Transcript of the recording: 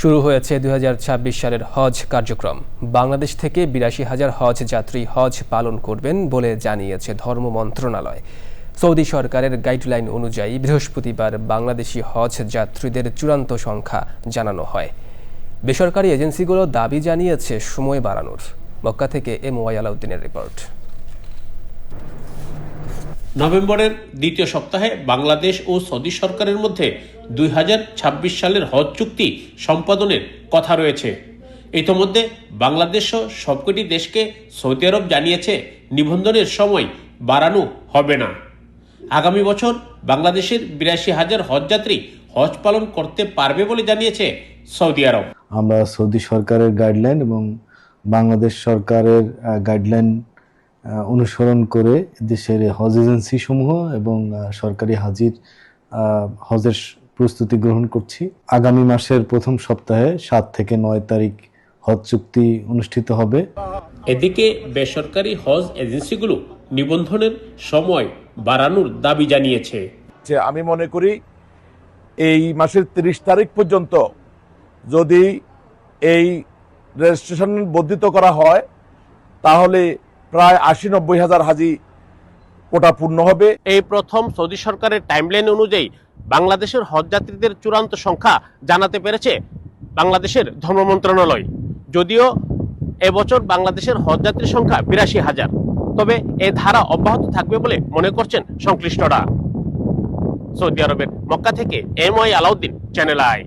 শুরু হয়েছে দুই হাজার ছাব্বিশ সালের হজ কার্যক্রম। বাংলাদেশ থেকে বিরাশি হাজার হজ যাত্রী হজ পালন করবেন বলে জানিয়েছে ধর্ম মন্ত্রণালয়। সৌদি সরকারের গাইডলাইন অনুযায়ী বৃহস্পতিবার বাংলাদেশি হজ যাত্রীদের চূড়ান্ত সংখ্যা জানানো হয়। বেসরকারি এজেন্সিগুলো দাবি জানিয়েছে সময় বাড়ানোর। মক্কা থেকে এম ওয়াই আলাউদ্দিনের রিপোর্ট। নভেম্বরের দ্বিতীয় সপ্তাহে বাংলাদেশ ও সৌদি সরকারের মধ্যে দুই হাজার ছাব্বিশ সালের হজ চুক্তি সম্পাদনের কথা রয়েছে। ইতোমধ্যে বাংলাদেশ সহ সবকটি দেশকে সৌদি আরব জানিয়েছে, নিবন্ধনের সময় বাড়ানো হবে না। আগামী বছর বাংলাদেশের বিরাশি হাজার হজযাত্রী হজ পালন করতে পারবে বলে জানিয়েছে সৌদি আরব। আমরা সৌদি সরকারের গাইডলাইন এবং বাংলাদেশ সরকারের গাইডলাইন অনুসরণ করে দেশের হজ এজেন্সি সমূহ এবং সরকারি হাজির হজের প্রস্তুতি গ্রহণ করছি। আগামী মাসের প্রথম সপ্তাহে সাত থেকে নয় তারিখ হজ চুক্তি অনুষ্ঠিত হবে। এদিকে বেসরকারি হজ এজেন্সিগুলো নিবন্ধনের সময় বাড়ানোর দাবি জানিয়েছে। যে আমি মনে করি এই মাসের তিরিশ তারিখ পর্যন্ত যদি এই রেজিস্ট্রেশন বর্ধিত করা হয় তাহলে প্রায় আশি নব্বই হাজার হাজি কোটা পূর্ণ হবে। এই প্রথম সৌদি সরকারের টাইমলাইন অনুযায়ী বাংলাদেশের হজযাত্রীদের চূড়ান্ত সংখ্যা জানাতে পেরেছে বাংলাদেশের ধর্ম মন্ত্রণালয়। যদিও এবছর বাংলাদেশের হজযাত্রীর সংখ্যা বিরাশি হাজার। তবে এ ধারা অব্যাহত থাকবে বলে মনে করছেন সংশ্লিষ্টরা। সৌদি আরবের মক্কা থেকে M Y Alauddin channel I